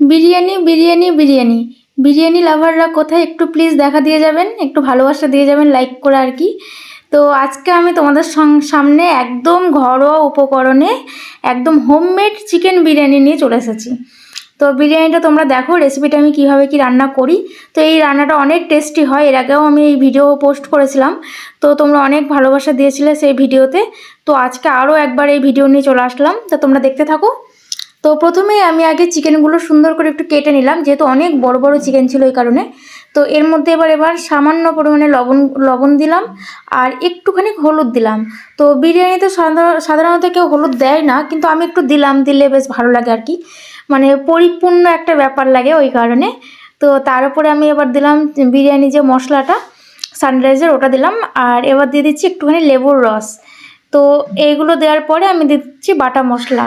বিরিয়ানি বিরিয়ানি বিরিয়ানি। বিরিয়ানি লাভাররা কোথায় একটু প্লিজ দেখা দিয়ে যাবেন, একটু ভালোবাসা দিয়ে যাবেন লাইক করে আর কি। তো আজকে আমি তোমাদের সামনে একদম ঘরোয়া উপকরণে একদম হোমমেড চিকেন বিরিয়ানি নিয়ে চলে এসেছি। তো বিরিয়ানিটা তোমরা দেখো রেসিপিটা আমি কীভাবে কি রান্না করি। তো এই রান্নাটা অনেক টেস্টি হয়, এর আগেও আমি এই ভিডিও পোস্ট করেছিলাম। তো তোমরা অনেক ভালোবাসা দিয়েছিলে সেই ভিডিওতে তো আজকে আরও একবার এই ভিডিও নিয়ে চলে আসলাম। তো তোমরা দেখতে থাকো। তো প্রথমেই আমি আগে চিকেনগুলো সুন্দর করে একটু কেটে নিলাম, যেহেতু অনেক বড় বড় চিকেন ছিল এই কারণে। তো এর মধ্যে এবার এবার সামান্য পরিমাণে লবণ লবণ দিলাম আর একটুখানি হলুদ দিলাম। তো বিরিয়ানিতে সাধার- সাধারণত কেউ হলুদ দেয় না, কিন্তু আমি একটু দিলাম, দিলে বেশ ভালো লাগে আর কি। মানে পরিপূর্ণ একটা ব্যাপার লাগে ওই কারণে। তো তার উপরে আমি এবার দিলাম বিরিয়ানি যে মশলাটা, সানরাইজের ওটা দিলাম, আর এবার দিয়ে দিচ্ছি একটুখানি লেবুর রস। তো এইগুলো দেওয়ার পরে আমি দিচ্ছি বাটা মশলা।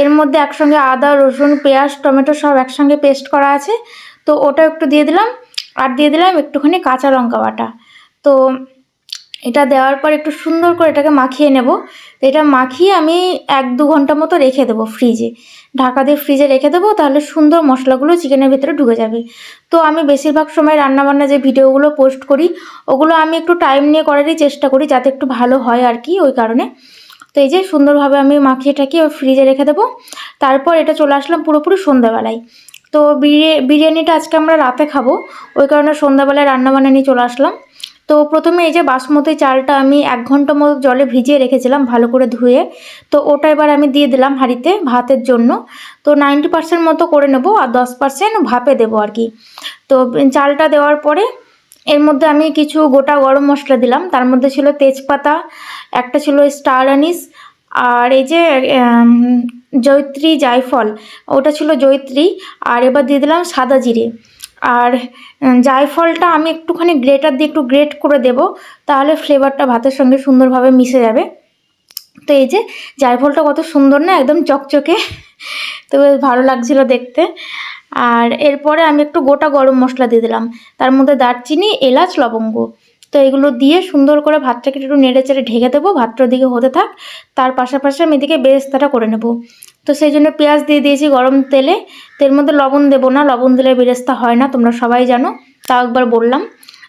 এর মধ্যে একসঙ্গে আদা, রসুন, পেঁয়াজ, টমেটো সব একসঙ্গে পেস্ট করা আছে। তো ওটা একটু দিয়ে দিলাম। আর দিয়ে দিলাম একটুখানি কাঁচা লঙ্কা বাটা। তো এটা দেওয়ার পর একটু সুন্দর করে এটাকে মাখিয়ে নেব। তো এটা মাখিয়ে আমি এক দু ঘণ্টা মতো রেখে দেবো ফ্রিজে ঢাকা দিয়ে ফ্রিজে রেখে দেবো, তাহলে সুন্দর মশলাগুলো চিকেনের ভিতরে ঢুকে যাবে। তো আমি বেশিরভাগ সময় রান্নাবান্না যে ভিডিওগুলো পোস্ট করি, ওগুলো আমি একটু টাইম নিয়ে করারই চেষ্টা করি, যাতে একটু ভালো হয় আর কি ওই কারণে। তো এই যে সুন্দরভাবে আমি মাখিয়ে টাকিয়ে ফ্রিজে রেখে দেবো। তারপর এটা চলে আসলাম পুরোপুরি সন্ধ্যাবেলায়। তো বিরিয়া- বিরিয়ানিটা আজকে আমরা রাতে খাব, ওই কারণে সন্ধ্যাবেলায় রান্নাবান্না নিয়ে চলে আসলাম। তো প্রথমে এই যে বাসমতি চালটা আমি এক ঘণ্টা মতো জলে ভিজিয়ে রেখেছিলাম ভালো করে ধুয়ে। তো ওটা এবার আমি দিয়ে দিলাম হাঁড়িতে ভাতের জন্য। তো নাইনটি পার্সেন্ট মতো করে নেব আর দশ পার্সেন্ট ভাপে দেবো আর কি। তো চালটা দেওয়ার পরে এর মধ্যে আমি কিছু গোটা গরম মশলা দিলাম। তার মধ্যে ছিল তেজপাতা একটা ছিল স্টার আনিস আর এই যে উম, জয়িত্রী জায়ফল ওটা ছিল জয়িত্রী। আর এবার দিয়ে দিলাম সাদা জিরে। আর জায়ফলটা আমি একটুখানি গ্রেটার দিয়ে একটু গ্রেট করে দেব, তাহলে ফ্লেভারটা ভাতের সঙ্গে সুন্দরভাবে মিশে যাবে। তো এই যে, জায়ফলটা কত সুন্দর না, একদম চকচকে। তো বেশ ভালো লাগছিল দেখতে। আর এরপরে আমি একটু গোটা গরম মশলা দিয়ে দিলাম। তার মধ্যে দারচিনি, এলাচ, লবঙ্গ। তো এগুলো দিয়ে সুন্দর করে ভাতটাকে একটু নেড়ে চেড়ে ঢেকে দেবো ভাতটার দিকে হতে থাক। তার পাশাপাশি আমি এদিকে বেরেস্তাটা করে নেব। তো সেই জন্য পেঁয়াজ দিয়ে দিয়েছি গরম তেলে। তেল মধ্যে লবণ দেবো না, লবণ দিলে বেরেস্তা হয় না, তোমরা সবাই জানো। তাও একবার বললাম।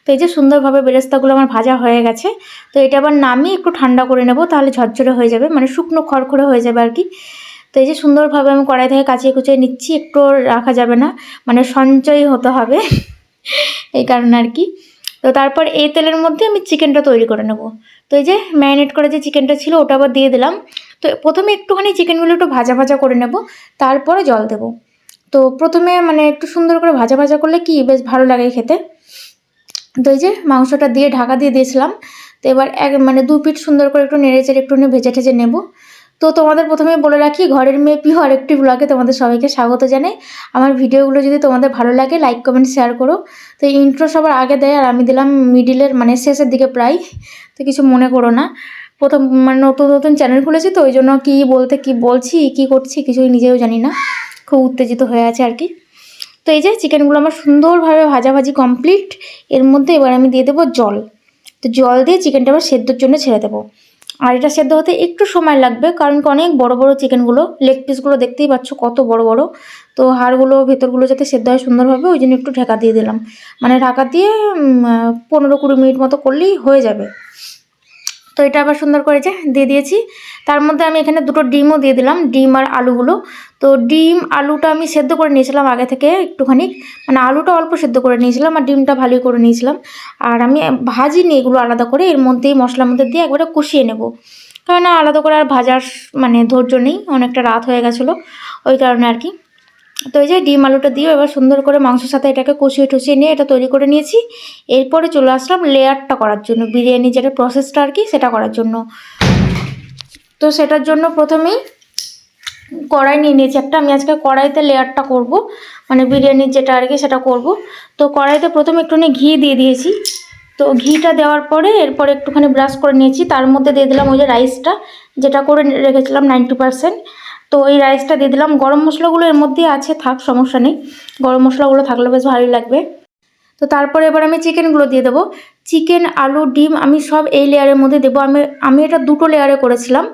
তো এই যে সুন্দরভাবে বেরেস্তাগুলো আমার ভাজা হয়ে গেছে, তো এটা আবার নামিয়ে একটু ঠান্ডা করে নেব, তাহলে ঝরঝরে হয়ে যাবে মানে শুকনো খড়খড়ে হয়ে যাবে আর কি। তো এই যে সুন্দরভাবে আমি কড়াই থেকে কাচিয়ে কুচিয়ে নিচ্ছি, একটু রাখা যাবে না মানে সঞ্চয় হতে হবে, এই কারণে আর কি। তো তারপর এই তেলের মধ্যে আমি চিকেনটা তৈরি করে নেব। তো এই যে ম্যারিনেট করে যে চিকেনটা ছিল, ওটা আবার দিয়ে দিলাম। তো প্রথমে একটুখানি চিকেনগুলো একটু ভাজা ভাজা করে নেব, তারপরে জল দেব। তো প্রথমে মানে একটু সুন্দর করে ভাজা ভাজা করলে কি বেশ ভালো লাগে খেতে। তো এই যে মাংসটা দিয়ে ঢাকা দিয়ে দিয়েছিলাম, তো এবার এক মানে দু পিঠ সুন্দর করে একটু নেড়ে চেড়ে একটু ভেজে ঠেজে নেব। তো তোমাদের প্রথমে বলে রাখি, ঘরের মেয়ে পিহু আরেকটি ব্লগে তোমাদের সবাইকে স্বাগত জানাই। আমার ভিডিওগুলো যদি তোমাদের ভালো লাগে লাইক কমেন্ট শেয়ার করো। তো ইন্ট্রো সবার আগে দেয় আর আমি দিলাম মিডিলের মানে শেষের দিকে প্রায়, তো কিছু মনে করো না। প্রথম মানে নতুন নতুন চ্যানেল খুলেছি তো ওই জন্য কী বলতে, কি বলছি, কি করছি কিছুই নিজেও জানি না। খুব উত্তেজিত হয়ে আছে আর কি। তো এই যে চিকেনগুলো আমার সুন্দরভাবে ভাজাভাজি কমপ্লিট এর মধ্যে এবার আমি দিয়ে দেবো জল। তো জল দিয়ে চিকেনটা আবার সেদ্ধর জন্য ছেড়ে দেবো। আর এটা সেদ্ধ হতে একটু সময় লাগবে, কারণ অনেক বড় বড় চিকেনগুলো লেগ পিসগুলো দেখতেই পাচ্ছ কত বড় বড়। তো হাড়গুলো, ভেতরগুলো যাতে সেদ্ধ হয় সুন্দরভাবে, ওই জন্য একটু ঢাকা দিয়ে দিলাম। মানে ঢাকা দিয়ে পনেরো কুড়ি মিনিট মতো করলেই হয়ে যাবে। তো এটা আবার সুন্দর করে যে দিয়ে দিয়েছি। তার মধ্যে আমি এখানে দুটো ডিমও দিয়ে দিলাম, ডিম আর আলুগুলো। তো ডিম, আলুটা আমি সেদ্ধ করে নিয়েছিলাম আগে থেকে একটুখানি। মানে আলুটা অল্প সেদ্ধ করে নিয়েছিলাম আর ডিমটা ভালোই করে নিয়েছিলাম। আর আমি ভাজি ভাজিনি এগুলো আলাদা করে, এর মধ্যেই মশলার মধ্যে দিয়ে একবারে কষিয়ে নেব। কারণ আলাদা করে আর ভাজার মানে ধৈর্য নেই, অনেকটা রাত হয়ে গেছিল, ওই কারণে আর কি। তো এই যে ডিম আলুটা দিয়ে এবার সুন্দর করে মাংসের সাথে এটাকে কষিয়ে টষিয়ে নিয়ে এটা তৈরি করে নিয়েছি। এরপরে চলে আসলাম লেয়ারটা করার জন্য, বিরিয়ানি যেটা প্রসেসটা আর কি সেটা করার জন্য। তো সেটার জন্য প্রথমেই কড়াই নিয়ে নিয়েছি একটা। আমি আজকে কড়াইতে লেয়ারটা করব মানে বিরিয়ানির যেটা আর কি সেটা করব। তো কড়াইতে প্রথমে একটুখানি ঘি দিয়ে দিয়েছি। তো ঘিটা দেওয়ার পরে এরপরে একটুখানি ব্রাশ করে নিয়েছি। তার মধ্যে দিয়ে দিলাম ওই যে রাইসটা, যেটা করে রেখেছিলাম নাইনটি পারসেন্ট তো এই রাইসটা দিয়ে দিলাম। গরম মশলাগুলো এর মধ্যেই আছে, থাক, সমস্যা নেই। গরম মশলাগুলো থাকলে বেশ ভালোই লাগবে। তো তারপরে এবার আমি চিকেনগুলো দিয়ে দেবো। চিকেন আলু, ডিম আমি সব এই লেয়ারের মধ্যে দেবো। আমি আমি এটা দুটো লেয়ারে করেছিলাম।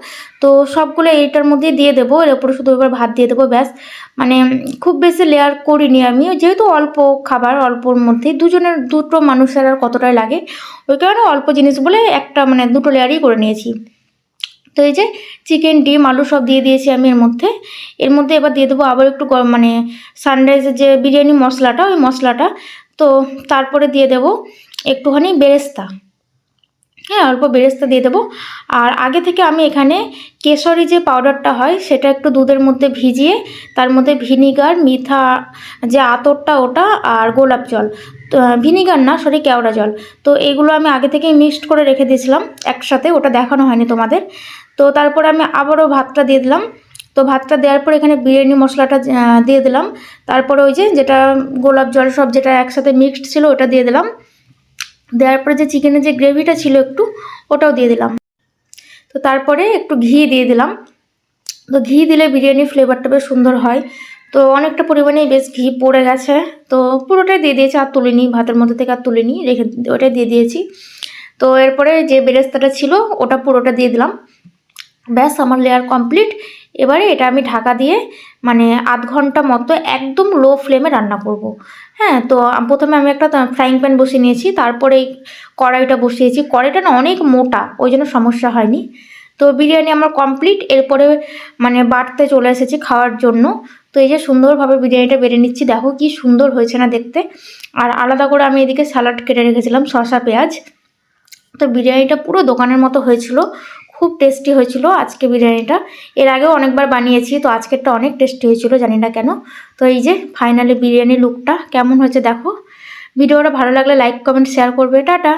তো সবগুলো এইটার মধ্যে দিয়ে দেবো। এর উপরে শুধু এবার ভাত দিয়ে দেবো, ব্যাস। মানে খুব বেশি লেয়ার করিনি আমি। যেহেতু অল্প খাবার, অল্পর মধ্যে দুজনের, দুটো মানুষের আর কতটাই লাগে। ওই কারণে অল্প জিনিস বলে একটা মানে দুটো লেয়ারই করে নিয়েছি। তো এই যে চিকেন ডিম, আলু সব দিয়ে দিয়েছি আমি এর মধ্যে। এর মধ্যে এবার দিয়ে দেবো আবার একটু গরম মানে সানরাইজের যে বিরিয়ানি মশলাটা, ওই মশলাটা। তো তারপরে দিয়ে দেবো একটুখানি বেরেস্তা। হ্যাঁ অল্প বেরেস্তা দিয়ে দেবো। আর আগে থেকে আমি এখানে কেশরি যে পাউডারটা হয়, সেটা একটু দুধের মধ্যে ভিজিয়ে, তার মধ্যে ভিনিগার, মিঠা, যে আতরটা ওটা আর গোলাপ জল। ভিনিগার না, সরি, কেওড়া জল। তো এগুলো আমি আগে থেকেই মিক্সড করে রেখে দিয়েছিলাম, একসাথে। ওটা দেখানো হয়নি তোমাদের। তো তারপরে আমি আবারও ভাতটা দিয়ে দিলাম। তো ভাতটা দেওয়ার পর এখানে বিরিয়ানি মশলাটা দিয়ে দিলাম। তারপরে ওই যে যেটা গোলাপ জল সব যেটা একসাথে মিক্সড ছিল ওটা দিয়ে দিলাম। দেওয়ার পরে যে চিকেনের যে গ্রেভিটা ছিল একটু, ওটাও দিয়ে দিলাম। তো তারপরে একটু ঘি দিয়ে দিলাম। তো ঘি দিলে বিরিয়ানির ফ্লেভারটা বেশ সুন্দর হয়। তো অনেকটা পরিমাণেই বেশ ঘি পড়ে গেছে। তো পুরোটাই দিয়ে দিয়েছি, আর তুলিনি, ভাতের মধ্যে থেকে আর তুলিনি, রেখে ওটাই দিয়ে দিয়েছি। তো এরপরে যে বেরেস্তাটা ছিল, ওটা পুরোটা দিয়ে দিলাম। ব্যাস, আমার লেয়ার কমপ্লিট এবারে এটা আমি ঢাকা দিয়ে মানে আধ ঘণ্টা মতো একদম লো ফ্লেমে রান্না করব। হ্যাঁ তো প্রথমে আমি একটা ফ্রাইং প্যান বসিয়ে নিয়েছি, তারপরে এই কড়াইটা বসিয়েছি। কড়াইটা না অনেক মোটা, ওই জন্য সমস্যা হয়নি। তো বিরিয়ানি আমার কমপ্লিট এরপরে মানে বাড়তে চলে এসেছি খাওয়ার জন্য। তো এই যে সুন্দরভাবে বিরিয়ানিটা বেড়ে নিচ্ছি, দেখো কি সুন্দর হয়েছে না দেখতে। আর আলাদা করে আমি এদিকে স্যালাড কেটে রেখেছিলাম, শসা, পেঁয়াজ। তো বিরিয়ানিটা পুরো দোকানের মতো হয়েছিল। খুব টেস্টি হয়েছিল আজকে বিরিয়ানিটা। এর আগেও অনেকবার বানিয়েছি, তো আজকেরটা অনেক টেস্টি হয়েছিল, জানি না কেন। তো এই যে ফাইনালি বিরিয়ানি লুকটা কেমন হয়েছে দেখো। ভিডিওটা ভালো লাগলে লাইক কমেন্ট শেয়ার করবে। Ta ta!